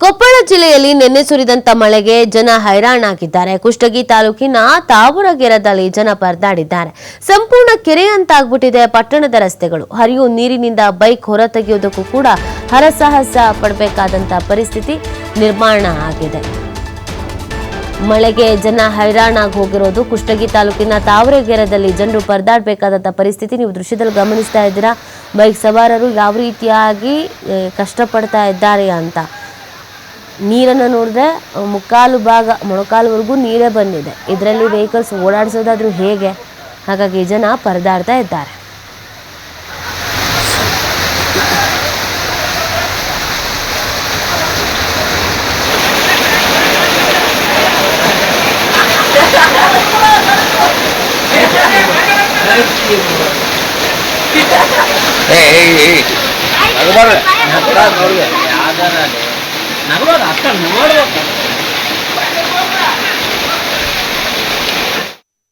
ಕೊಪ್ಪಳ ಜಿಲ್ಲೆಯಲ್ಲಿ ನಿನ್ನೆ ಸುರಿದಂತ ಮಳೆಗೆ ಜನ ಹೈರಾಣಾಗಿದ್ದಾರೆ. ಕುಷ್ಟಗಿ ತಾಲೂಕಿನ ತಾವರಗೆರದಲ್ಲಿ ಜನ ಪರದಾಡಿದ್ದಾರೆ. ಸಂಪೂರ್ಣ ಕೆರೆಯಂತಾಗ್ಬಿಟ್ಟಿದೆ ಪಟ್ಟಣದ ರಸ್ತೆಗಳು. ಹರಿಯು ನೀರಿನಿಂದ ಬೈಕ್ ಹೊರತೆಗೆಯುವುದಕ್ಕೂ ಕೂಡ ಹರಸಾಹಸ ಪಡಬೇಕಾದಂತ ಪರಿಸ್ಥಿತಿ ನಿರ್ಮಾಣ ಆಗಿದೆ. ಮಳೆಗೆ ಜನ ಹೈರಾಣಾಗಿ ಹೋಗಿರೋದು ಕುಷ್ಟಗಿ ತಾಲೂಕಿನ ತಾವರೆಗೆರೆದಲ್ಲಿ. ಜನರು ಪರದಾಡಬೇಕಾದಂಥ ಪರಿಸ್ಥಿತಿ ನೀವು ದೃಶ್ಯದಲ್ಲಿ ಗಮನಿಸ್ತಾ ಇದ್ದೀರಾ. ಬೈಕ್ ಸವಾರರು ಯಾವ ರೀತಿಯಾಗಿ ಕಷ್ಟಪಡ್ತಾ ಇದ್ದಾರೆ ಅಂತ. ನೀರನ್ನು ನೋಡಿದ್ರೆ ಮುಕ್ಕಾಲು ಭಾಗ ಮೊಳಕಾಲುವರೆಗೂ ನೀರೇ ಬಂದಿದೆ. ಇದರಲ್ಲಿ ವೆಹಿಕಲ್ಸ್ ಓಡಾಡಿಸೋದಾದ್ರೂ ಹೇಗೆ? ಹಾಗಾಗಿ ಜನ ಪರದಾಡ್ತಾ ಇದ್ದಾರೆ. ಏಯ್ ಏಯ್ ಏಯ್ నగవాడు అక్కడ నగవాడు